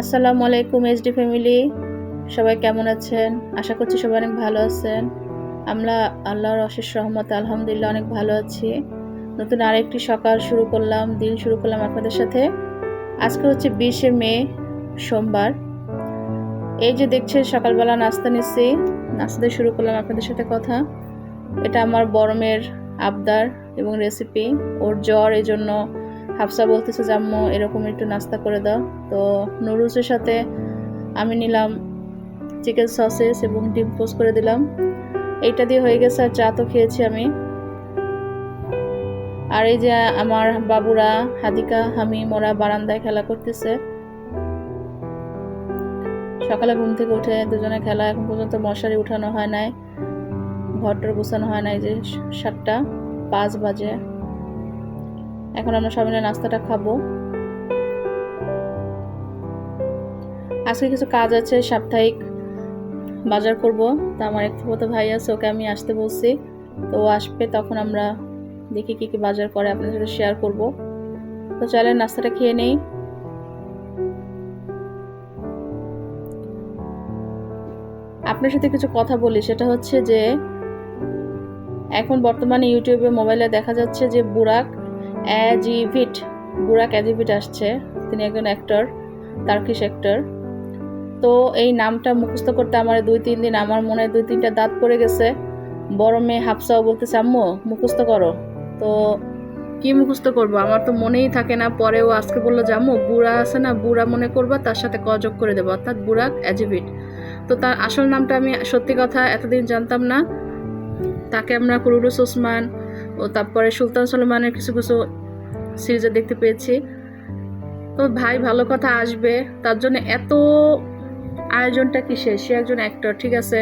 আসসালামু আলাইকুম SD family সবাই কেমন আছেন? আশা করছি সবাই অনেক ভালো আছেন। আমরা আল্লাহর অশেষ রহমতে আলহামদুলিল্লাহ অনেক ভালো আছি। নতুন আরেকটি সকাল শুরু করলাম, দিন শুরু করলাম আপনাদের সাথে। আজকে হচ্ছে বিশে মে, সোমবার। এই যে দেখছেন, সকালবেলা নাস্তা নিচ্ছি। নাস্তা দিয়ে শুরু করলাম আপনাদের সাথে কথা। এটা আমার বরমের আবদার এবং রেসিপি ওর জ্বর এই জন্য হাফসা বলতেছে যে, আম্মু, এরকম একটু নাস্তা করে দাও। তো নুডলসের সাথে আমি নিলাম চিকেন সসেস এবং ডিম পোস্ট করে দিলাম। এইটা দিয়ে হয়ে গেছে আর চা তো খেয়েছি আমি। আর এই যে আমার বাবুরা, হাদিকা হামিম ওরা বারান্দায় খেলা করতেছে। সকালে ঘুম থেকে উঠে দুজনে খেলা, এখন পর্যন্ত মশারি উঠানো হয় নাই, ঘরটার গোছানো হয় নাই যে সাতটা, পাঁচ বাজে। এখন আমরা সবাই মিলে নাস্তাটা খাব। আজকে কিছু কাজ আছে, সাপ্তাহিক বাজার করব। তা আমার এক মতো ভাই আছে, ওকে আমি আসতে বলছি। তো আসবে, তখন আমরা দেখি কি কি বাজার করে, আপনাদের সাথে শেয়ার করব। তো চলে নাস্তাটা খেয়ে নেই। আপনার সাথে কিছু কথা বলি, সেটা হচ্ছে যে এখন বর্তমানে ইউটিউবে মোবাইলে দেখা যাচ্ছে যে বুরাক অ্যাজিভিট বুরাক অ্যাজিভিট আসছে। তিনি একজন অ্যাক্টর তার্কিশ অ্যাক্টর তো এই নামটা মুখস্থ করতে আমার দুই, তিন দিন, আমার মনে দুই, তিনটা দাঁত পড়ে গেছে। বড় মেয়ে হাফসাও বলতেছে, আম্মু, মুখস্থ করো। তো কি মুখস্থ করব? আমার তো মনেই থাকে না। পরেও আজকে বলল যে, আম্মু, বুড়া আছে না? বুড়া মনে করবা, তার সাথে কযোগ করে দেবো। অর্থাৎ বুড়াক অ্যাজিভিট তো তার আসল নামটা আমি সত্যি কথা এতদিন জানতাম না। তাকে আমরা কুরুরুস ওসমান ও তারপরে সুলতান সলমানের কিছু কিছু সিরিজে দেখতে পেয়েছি। তো ভাই, ভালো কথা আসবে। তার জন্য এত আয়োজনটা কিসে সে একজন অ্যাক্টর ঠিক আছে?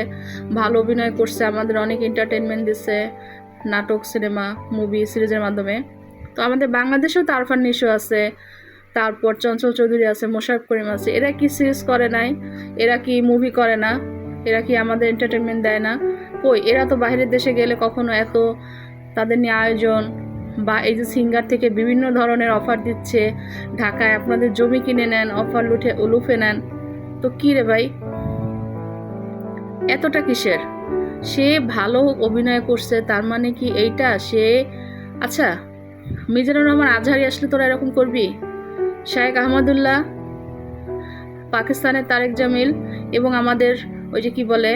ভালো অভিনয় করছে, আমাদের অনেক এন্টারটেনমেন্ট দিচ্ছে নাটক সিনেমা মুভি সিরিজের মাধ্যমে। তো আমাদের বাংলাদেশেও তো নিশো আছে, তারপর চঞ্চল চৌধুরী আছে, মোশারফ করিম আছে। এরা কি সিরিজ করে নাই? এরা কি মুভি করে না? এরা কি আমাদের এন্টারটেনমেন্ট দেয় না? কই, এরা তো বাইরের দেশে গেলে কখনো এত তাদের নিয়ে আয়োজন বা এই যে সিঙ্গার থেকে বিভিন্ন ধরনের অফার দিচ্ছে, ঢাকায় আপনাদের জমি কিনে নেন অফার লুঠে লুফে নেন। তো কী রে ভাই? এতটা কিসের? সে ভালো অভিনয় করছে, তার মানে কি এইটা? সে আচ্ছা মিজানুর রহমান আজহারি আসলে তোরা এরকম করবি? শায়েক আহমদুল্লাহ, পাকিস্তানের তারেক জামিল এবং আমাদের ওই যে কি বলে,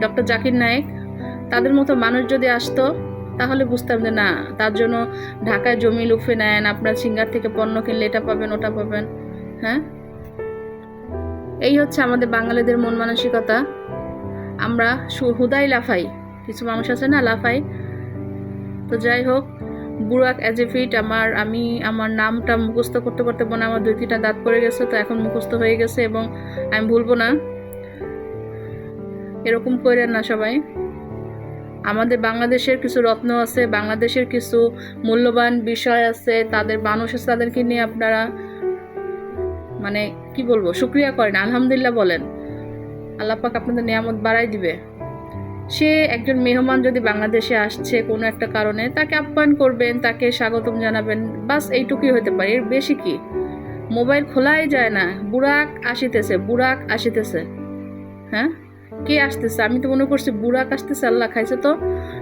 ডক্টর জাকির নায়েক, তাদের মতো মানুষ যদি আসতো তাহলে বুঝতাম যে না, তার জন্য ঢাকায় জমি লুফে নেন, আপনার সিঙ্গার থেকে পণ্য কিনলে এটা পাবেন, ওটা পাবেন হ্যাঁ? এই হচ্ছে আমাদের বাঙালিদের মন মানসিকতা। আমরা হুদাই লাফাই, কিছু মানুষ আছে না লাফাই। তো যাই হোক বুড়াক অ্যাজ এ ফিট আমার, আমি, আমার নামটা মুখস্থ করতে করতে মনে আমার দুই তিনটা দাঁত পড়ে গেছে, তো এখন মুখস্থ হয়ে গেছে এবং আমি ভুলবো না। এরকম করেন না সবাই। আমাদের বাংলাদেশের কিছু রত্ন আছে, বাংলাদেশের কিছু মূল্যবান বিষয় আছে, তাদের মানুষ আছে, তাদেরকে নিয়ে আপনারা মানে কি বলব, শুক্রিয়া করেন, আলহামদুলিল্লাহ বলেন। আল্লাপাক আপনাদের নিয়ামত বাড়াই দিবে। সে একজন মেহমান যদি বাংলাদেশে আসছে কোনো একটা কারণে, তাকে আপ্যায়ন করবেন, তাকে স্বাগতম জানাবেন, বাস এইটুকুই হতে পারে। এর বেশি কি? মোবাইল খোলাই যায় না। বুড়াক আসিতেছে বুড়াক আসিতেছে। হ্যাঁ? কে আসতেছে? আমি তো মনে করছি বুড়াক আসতেছে, আল্লাহ খাইছে তো।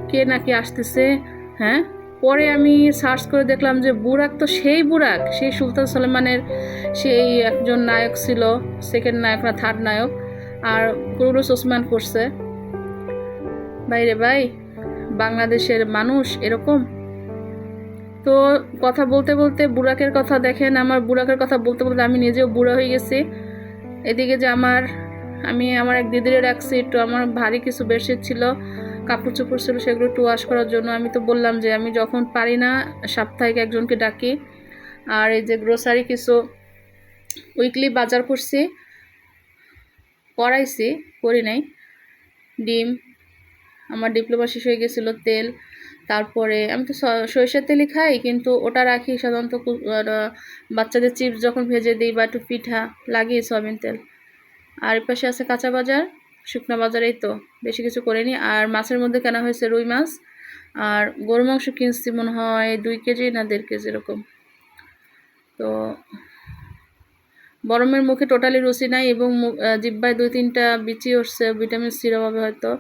কে নাকি আসতেছে? হ্যাঁ? পরে আমি সার্চ করে দেখলাম যে বুড়াক তো সেই বুড়াক সেই সুলতান সলেমানের সেই একজন নায়ক ছিল সেকেন্ড নায়ক না থার্ড নায়ক। আর কুরুস ওসমান করছে। বাইরে ভাই, বাংলাদেশের মানুষ এরকম। তো কথা বলতে বলতে বুড়াকের কথা দেখেন, আমার বুড়াকের কথা বলতে বলতে আমি নিজেও বুড়া হয়ে গেছি। এদিকে যে আমার আমি আমার এক দিদিরে রাখছি, একটু আমার ভারী কিছু বেডশিট ছিল, কাপড় চোপড় ছিল, সেগুলো একটু ওয়াশ করার জন্য আমি তো বললাম যে আমি যখন পারি না, সাপ্তাহিক একজনকে ডাকি। আর এই যে গ্রোসারি কিছু উইকলি বাজার করছি, করাইছি, করি নাই। ডিম, আমার ডিপ্লোমা শেষ হয়ে গেছিল, তেল, তারপরে আমি তো সরিষার তেলই খাই, কিন্তু ওটা রাখি সাধারণত বাচ্চাদের চিপস যখন ভেজে দিই বা একটু পিঠা লাগিয়ে সয়াবিন তেল। আর পাশে আছে কাঁচা বাজার শুকনা বাজারেই তো বেশি কিছু করিনি। আর মাছের মধ্যে কেনা হয়েছে রুই মাছ আর গরু মাংস কিনছি মনে হয় দুই কেজি না দেড় কেজি এরকম। তো গরমের মুখে টোটালি রুচি নাই এবং আহ, দুই তিনটা বিচি উঠছে ভিটামিন সির অভাবে হয়তো।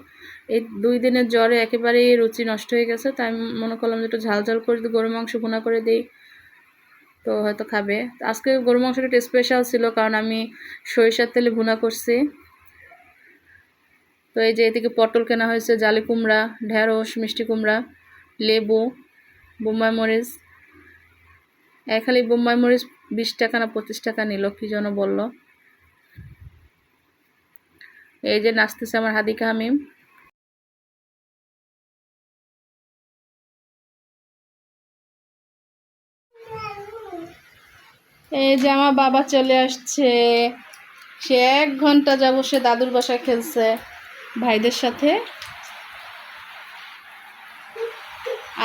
এই দুই দিনের জ্বরে একেবারেই রুচি নষ্ট হয়ে গেছে তাই মনে করলাম যে একটু ঝাল ঝাল করে গরু মাংস ভুনা করে দিই তো হয়তো খাবে। আজকে গরু মাংসটা একটু স্পেশাল ছিল কারণ আমি সরিষার তেলে ভুনা করছি। তো এই যে এদিকে পটল কেনা হয়েছে, জালি কুমড়া, ঢেঁড়স, মিষ্টি কুমড়া, লেবু, বোম্বাই মরিচ। এক খালি বোম্বাই মরিচ বিশ টাকা না পঁচিশ টাকা নিল, কি যেন বলল। এই যে নাচতেছে আমার হাদিকা হামিম। এই যে আমার বাবা চলে আসছে। সে এক ঘণ্টা যাব সে দাদুর বাসায় খেলছে ভাইদের সাথে।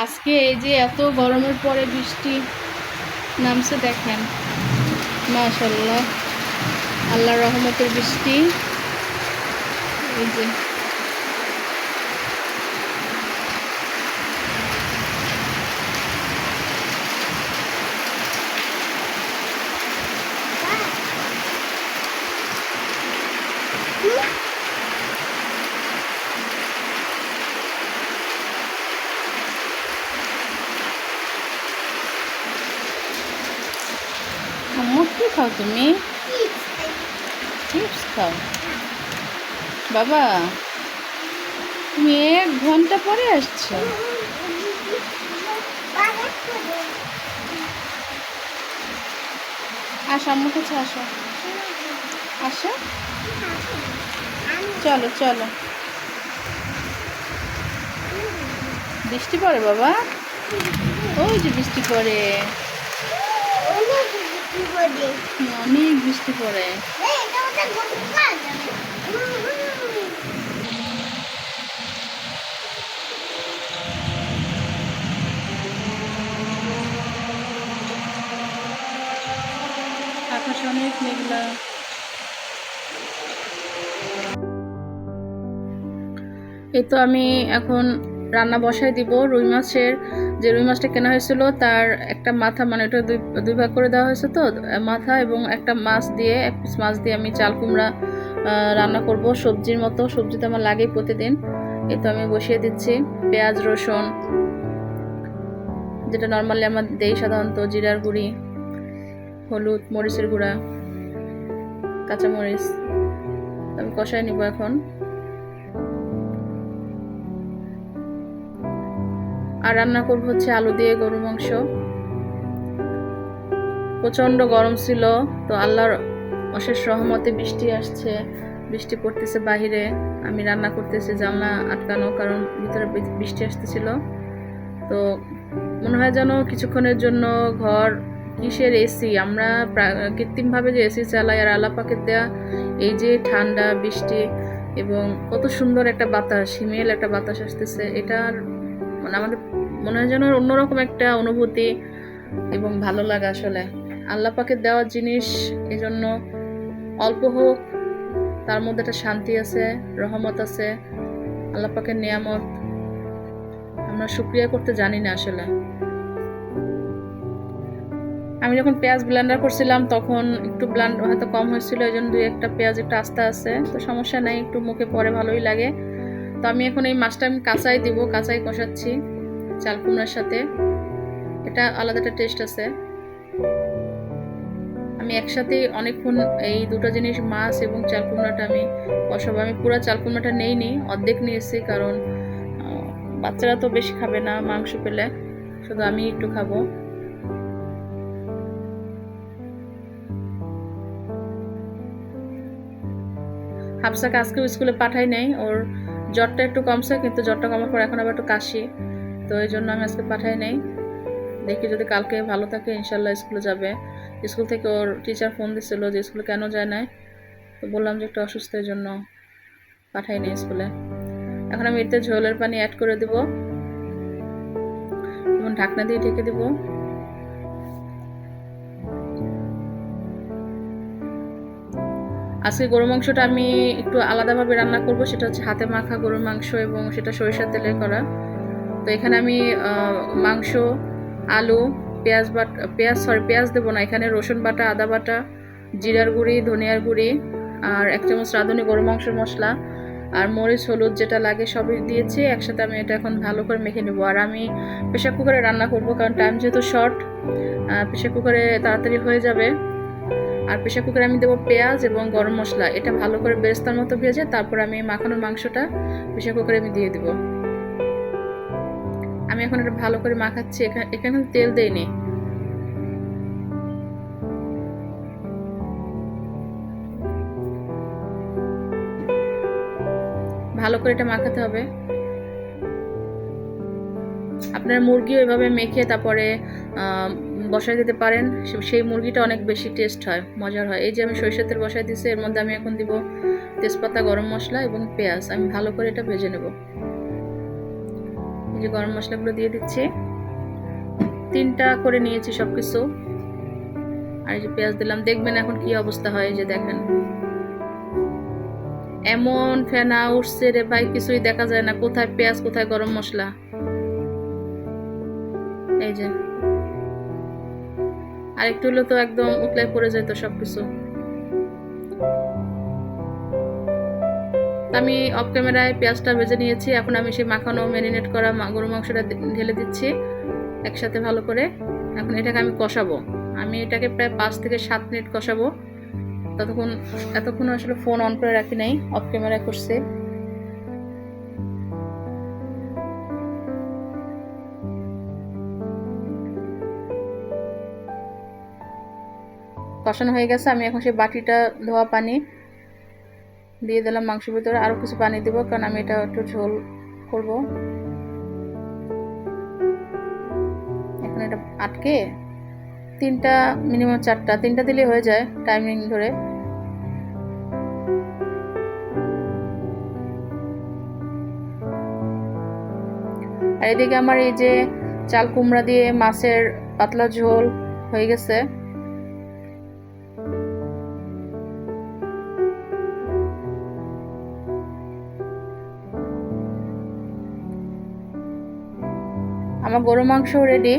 আজকে এই যে এত গরমের পরে বৃষ্টি নামছে, দেখেন। মাশাল্লাহ আল্লাহর রহমতের বৃষ্টি। এই যে আম্মু কি খাও তুমি? চিপস খাও। বাবা, তুমি এক ঘণ্টা পরে আসছো। আসো আম্মু কাছে আসো। আসো। চলো চলো। বৃষ্টি পড়ে বাবা? ওই যে বৃষ্টি পড়ে। অনেক বৃষ্টি পড়ে। আকাশ অনেক মেঘলা। এই তো আমি এখন রান্না বসাই দিব রুই মাছের যে রুই মাছটা কেনা হয়েছিল, তার একটা মাথা মানে ওটা দুই দুই ভাগ করে দেওয়া হয়েছে তো, মাথা এবং একটা মাছ দিয়ে, এক পিস মাছ দিয়ে আমি চাল কুমড়া রান্না করব। সবজির মতো, সবজি তো আমার লাগেই প্রতিদিন। এই তো আমি বসিয়ে দিচ্ছি। পেঁয়াজ, রসুন, যেটা নর্মালি আমরা দেই সাধারণত, জিরার গুঁড়ি, হলুদ, মরিচের গুঁড়া, কাঁচামরিচ। আমি কষায় নিব এখন। আর রান্না করব হচ্ছে আলু দিয়ে গরু মাংস। প্রচণ্ড গরম ছিল, তো আল্লাহর অশেষ রহমতে বৃষ্টি আসছে, বৃষ্টি পড়তেছে বাহিরে, আমি রান্না করতেছি জানলা আটকানো কারণ ভিতরে বৃষ্টি আসতেছিল। তো মনে হয় যেন কিছুক্ষণের জন্য ঘর কিসের এসি আমরা কৃত্রিমভাবে যে এসি চালাই আর আলাপাকের দেয়া এই যে ঠান্ডা, বৃষ্টি এবং কত সুন্দর একটা বাতাস, হিমেল একটা বাতাস আসতেছে, এটার মানে আমাদের মনে হয় যেন অন্যরকম একটা অনুভূতি এবং ভালো লাগা আসলে। আল্লাহ পাকের দেওয়া জিনিস এই জন্য অল্প হোক, তার মধ্যে একটা শান্তি আছে, রহমত আছে, আল্লাহ পাকের নিয়ামত আমরা শুক্রিয়া করতে জানি না আসলে। আমি যখন পেঁয়াজ ব্লেন্ডার করছিলাম, তখন একটু ব্লান্ড হয়তো কম হয়েছিল এই জন্য দুই একটা পেঁয়াজ একটু আস্তে আছে, তো সমস্যা নাই, একটু মুখে পরে ভালোই লাগে। তো আমি এখন এই মাছটা আমি কাঁচাই দিব, কাঁচাই কষাচ্ছি চাল কুমড়ার সাথে। এটা আলাদা একটা টেস্ট আছে। আমি একসাথে অনেকক্ষণ এই দুটো জিনিস, মাছ এবং চাল কুমড়াটা আমি কষাবো। আমি পুরো চাল কুমড়াটা নেইনি, অর্ধেক নিয়েছি কারণ বাচ্চারা তো বেশি খাবে না মাংস পেলে। শুধু আমি একটু খাব। হাফসাকে আজকেও স্কুলে পাঠাই নাই, ওর জ্বরটা একটু কমছে, কিন্তু জ্বরটা কমার পর এখন আবার একটু কাশি। তো এই জন্য আমি আজকে পাঠাই নাই। দেখি যদি কালকে ভালো থাকে ইনশাল্লাহ স্কুলে যাবে। স্কুল থেকে ওর টিচার ফোন দিছিল যে স্কুলে কেন যায় না তো বললাম যে একটু অসুস্থের জন্য পাঠাই নাই স্কুলে। এখন আমি এতে ঝোলের পানি অ্যাড করে দেবো। এবং ঢাকনা দিয়ে ঢেকে দিব। আজকে গরু মাংসটা আমি একটু আলাদাভাবে রান্না করব, সেটা হচ্ছে হাতে মাখা গরুর মাংস এবং সেটা সরিষার তেলে করা। তো এখানে আমি মাংস, আলু, পেঁয়াজ বাট, পেঁয়াজ সরি পেঁয়াজ দেবো না, এখানে রসুন বাটা, আদা বাটা, জিরার গুঁড়ি, ধনিয়ার গুঁড়ি আর এক চামচ রাঁধুনি গরু মাংসের মশলা আর মরিচ, হলুদ যেটা লাগে সবই দিয়েছি। একসাথে আমি এটা এখন ভালো করে মেখে নেব। আর আমি প্রেশার কুকারে রান্না করব, কারণ টাইম যেহেতু শর্ট প্রেশার কুকারে তাড়াতাড়ি হয়ে যাবে। আর প্রেশার কুকারে আমি দেবো পেঁয়াজ এবং গরম মশলা। এটা ভালো করে বেরেস্তার মতো ভেজে তারপর আমি মাখানোর মাংসটা প্রেশার কুকারে আমি দিয়ে দেবো। আমি এখন এটা ভালো করে মাখাচ্ছি। এখানে এখানে তেল দেইনি ভালো করে এটা মাখাতে হবে। আপনার মুরগিও এভাবে মেখে তারপরে বসায় দিতে পারেন সেই মুরগিটা অনেক বেশি টেস্ট হয়, মজার হয়। এই যে আমি সরিষার তেল বসাই দিচ্ছি এর মধ্যে আমি এখন দিব তেজপাতা, গরম মশলা এবং পেঁয়াজ। আমি ভালো করে এটা ভেজে নেব। এই যে গরম মশলাগুলো দিয়ে দিচ্ছি। তিনটা করে নিয়েছি সব কিছু আর এই যে পেঁয়াজ দিলাম, দেখবেন এখন কি অবস্থা হয় যে দেখেন। এমন ফেনা উঠছে রে ভাই, কিছুই দেখা যায় না। কোথায় পেঁয়াজ, কোথায় গরম মশলা? এই যে। আর একটু হলে তো একদম উতলায় পড়ে যেত সবকিছু। আমি অফ ক্যামেরায় পেঁয়াজটা ভেজে নিয়েছি, এখন আমি সেই মাখানো ম্যারিনেট করা গরু মাংসটা ঢেলে দিচ্ছি একসাথে ভালো করে। এখন এটাকে আমি কষাবো। আমি এটাকে প্রায় পাঁচ থেকে সাত মিনিট কষাবো। ততক্ষণ এতক্ষণ আসলে ফোন অন করে রাখি নাই অফ ক্যামেরায় করছে। কষানো হয়ে গেছে, আমি এখন সেই বাটিটা ধোয়া পানি দিয়ে দিলাম মাংসের ভিতরে। আরও কিছু পানি দেবো, কারণ আমি এটা একটু ঝোল করব। এখন এটা আটকে তিনটা মিনিমাম চারটা, তিনটা দিলে হয়ে যায় টাইমিং ধরে। আর এদিকে আমার এই যে চাল কুমড়া দিয়ে মাছের পাতলা ঝোল হয়ে গেছে। আমার গরু মাংস রেডি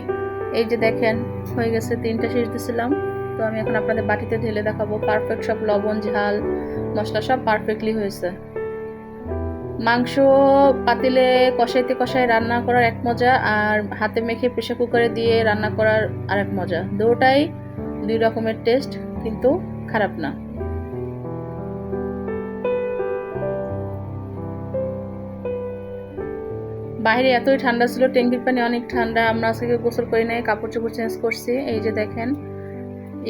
এই যে দেখেন, হয়ে গেছে তিনটা শেষ দিয়েছিলাম তো আমি এখন আপনাদের বাটিতে ঢেলে দেখাবো। পারফেক্ট সব লবণ, ঝাল, মশলা সব পারফেক্টলি হয়েছে। মাংস পাতিলে কষাইতে কষাই রান্না করার এক মজা আর হাতে মেখে প্রেশার কুকারে দিয়ে রান্না করার আর এক মজা। দুটাই দুই রকমের টেস্ট কিন্তু খারাপ না। বাইরে এতই ঠান্ডা ছিল ট্যাঙ্কির পানি অনেক ঠান্ডা, আমরা আজকে গোসল করি নাই, কাপড় চোপড় চেঞ্জ করছি, এই যে দেখেন,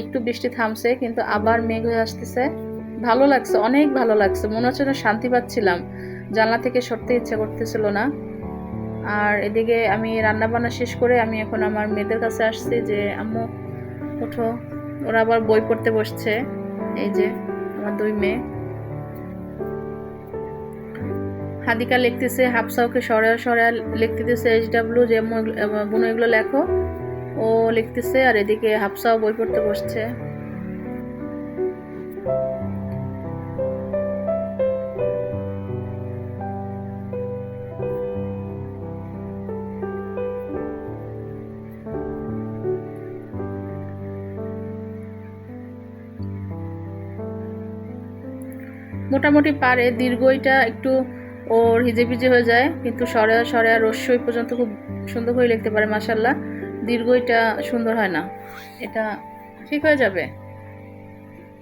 একটু বৃষ্টি থামছে, কিন্তু আবার মেঘ হয়ে আসতেছে। ভালো লাগছে, অনেক ভালো লাগছে, মনে হচ্ছে না শান্তি পাচ্ছিলাম, জানলা থেকে সরতে ইচ্ছা করতেছিল না। আর এদিকে আমি রান্না বান্না শেষ করে আমি এখন আমার মেয়েদের কাছে আসছি যে, আম্মু, ওঠো। ওরা আবার বই পড়তে বসছে, এই যে আমার দুই মেয়ে। হাদিকা লিখতেছে, হাফসাওকে সরা সরে লিখতে দিচ্ছে এইচ ডাব্লিউ যে বোনো এগুলো লেখো। ও লিখতেছে, আর এদিকে হাফসাও বই পড়তে বসছে। মোটামুটি পারে, দীর্ঘইটা একটু ওর হিজে ভিজে হয়ে যায়, কিন্তু সরে সরে আর রস্যই পর্যন্ত খুব সুন্দর করে লিখতে পারে মাসাল্লাহ দীর্ঘইটা সুন্দর হয় না। এটা ঠিক হয়ে যাবে।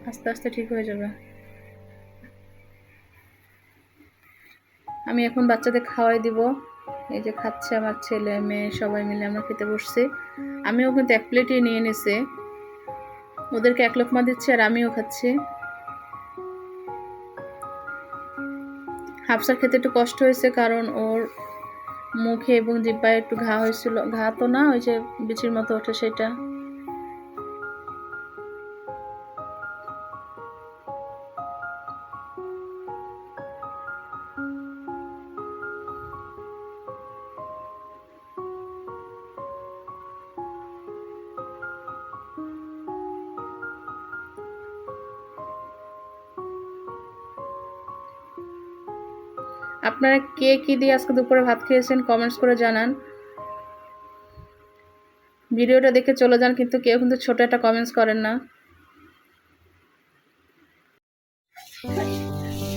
আস্তে আস্তে ঠিক হয়ে যাবে। আমি এখন বাচ্চাদের খাওয়াই দিব। এই যে খাচ্ছে আমার ছেলে, মেয়ে, সবাই মিলে আমরা খেতে বসছি। আমিও কিন্তু এক প্লেটই নিয়ে নিছি। ওদেরকে এক লোকমা দিচ্ছি আর আমিও খাচ্ছি। হাফসার খেতে একটু কষ্ট হয়েছে কারণ ওর মুখে এবং জিব্বায় একটু ঘা হয়েছিল, ঘা তো না, ওই যে বিচির মতো ওঠে সেটা। কে কী দিয়ে আজকে দুপুরে ভাত খেয়েছেন কমেন্টস করে জানান। ভিডিওটা দেখে চলে যান, কিন্তু কেউ কিন্তু ছোট একটা কমেন্টস করেন না।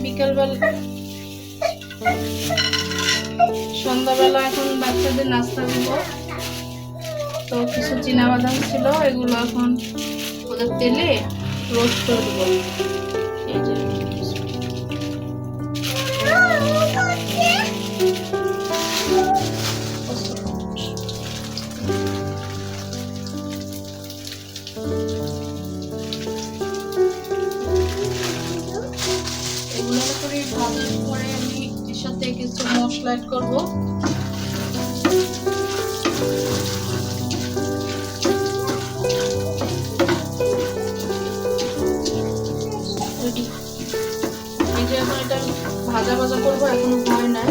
বিকেলবেলা সন্ধ্যাবেলা এখন বাচ্চাদের নাস্তা দিব। তো কিছু চীনা বাদাম ছিল, এগুলো এখন ওদের তেলে রোস্ট করে দেবো। এই যে মশলা করব. এই যে এখন এটা ভাজা ভাজা করব এখনও হয় নাই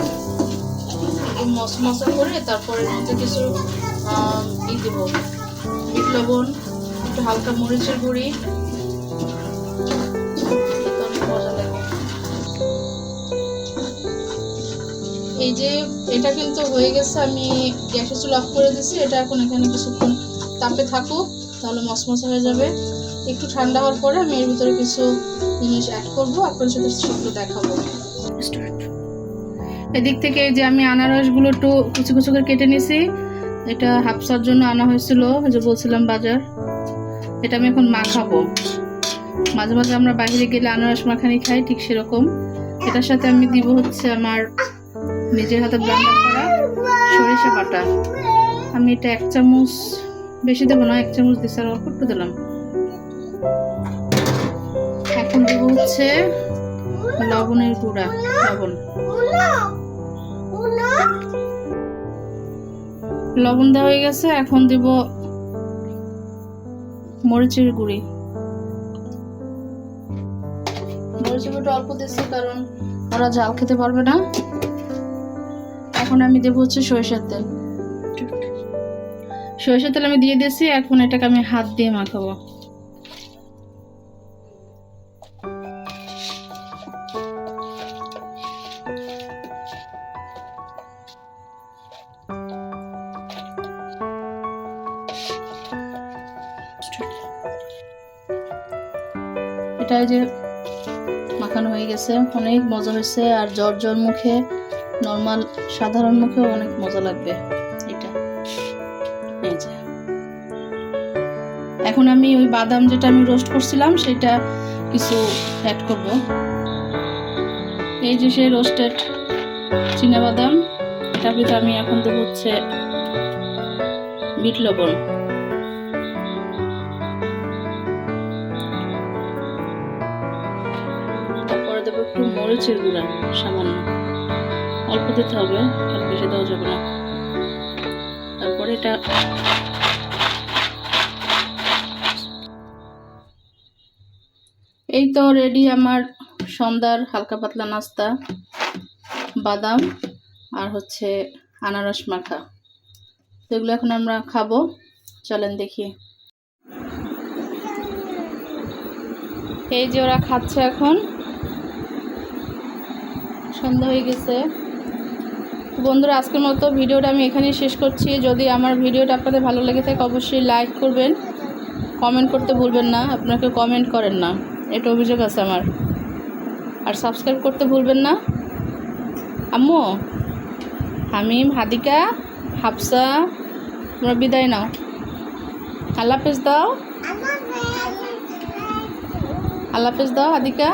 একটু মশ মশা করে তারপরে মধ্যে কিছু ই দেবো। বিট লবণ, একটু হালকা মরিচের গুঁড়ি। এই যে এটা কিন্তু হয়ে গেছে, আমি গ্যাসের চুল অফ করে দিছি এটা এখন এখানে কিছুক্ষণ তাপে থাকুক, তাহলে মশমশা হয়ে যাবে। একটু ঠান্ডা হওয়ার পরে আমি এর ভিতরে কিছু জিনিস অ্যাড করব আপনার সাথে সেগুলো দেখাবো। এদিক থেকে যে আমি আনারসগুলো একটু কুচি কুচি করে কেটে নিছি। এটা হাফসার জন্য আনা হয়েছিল যে বলছিলাম বাজার। এটা আমি এখন মাখাবো। মাঝে মাঝে আমরা বাইরে গেলে আনারস মাখানি খাই, ঠিক সেরকম। এটার সাথে আমি দিব হচ্ছে আমার নিজের হাতে ব্লান্ডার করা সরিষা বাটা। আমি এটা এক চামচ, বেশি দেবো না, এক চামচ দিচ্ছি আর অল্প একটু দিলাম। এখন দেবো হচ্ছে লবণের গুঁড়া, লবণ। লবণ দেওয়া হয়ে গেছে, এখন দিব মরিচের গুঁড়ি। মরিচের গুঁড়িটা অল্প দিচ্ছি কারণ ওরা ঝাল খেতে পারবে না। এখন আমি দেবো হচ্ছে সরিষার তেল। সরিষার তেল আমি দিয়ে দিয়েছি, এখন এটাকে আমি হাত দিয়ে মাখাবো। এটা যে মাখানো হয়ে গেছে, অনেক মজা হয়েছে আর জ্বর জ্বর মুখে নর্মাল সাধারণ মুখেও অনেক মজা লাগবে এটা। এখন আমি ওই বাদাম যেটা আমি রোস্ট করছিলাম, সেটা কিছু অ্যাড করব। এই যে সেই রোস্টেড বাদাম, এটার ভিতরে আমি এখন দেবো হচ্ছে বিট লবণ। মরিচের গুঁড়া সামান্য। অল্প দিতে হবে, আর বেশি দেওয়া যাবে না। তারপরে এটা এই তো রেডি আমার সন্ধ্যার হালকা পাতলা নাস্তা, বাদাম, আর হচ্ছে আনারস মাখা। তো এগুলো এখন আমরা খাব, চলেন দেখি। এই যে ওরা খাচ্ছে এখন। সন্ধ্যা হয়ে গেছে। বন্ধুরা, আজকের মতো ভিডিওটা আমি এখানেই শেষ করছি। যদি আমার ভিডিওটা আপনাদের ভালো লেগে থাকে, অবশ্যই লাইক করবেন। কমেন্ট করতে ভুলবেন না। আপনাকে কমেন্ট করেন না। এটা অভিযোগ আছে আমার। আর সাবস্ক্রাইব করতে ভুলবেন না। আম্মু হামিম হাদিকা, হাফসা, তোমরা বিদায় নাও। আল্লাহ হাফেজ দাও। আল্লাহ হাফেজ দাও হাদিকা।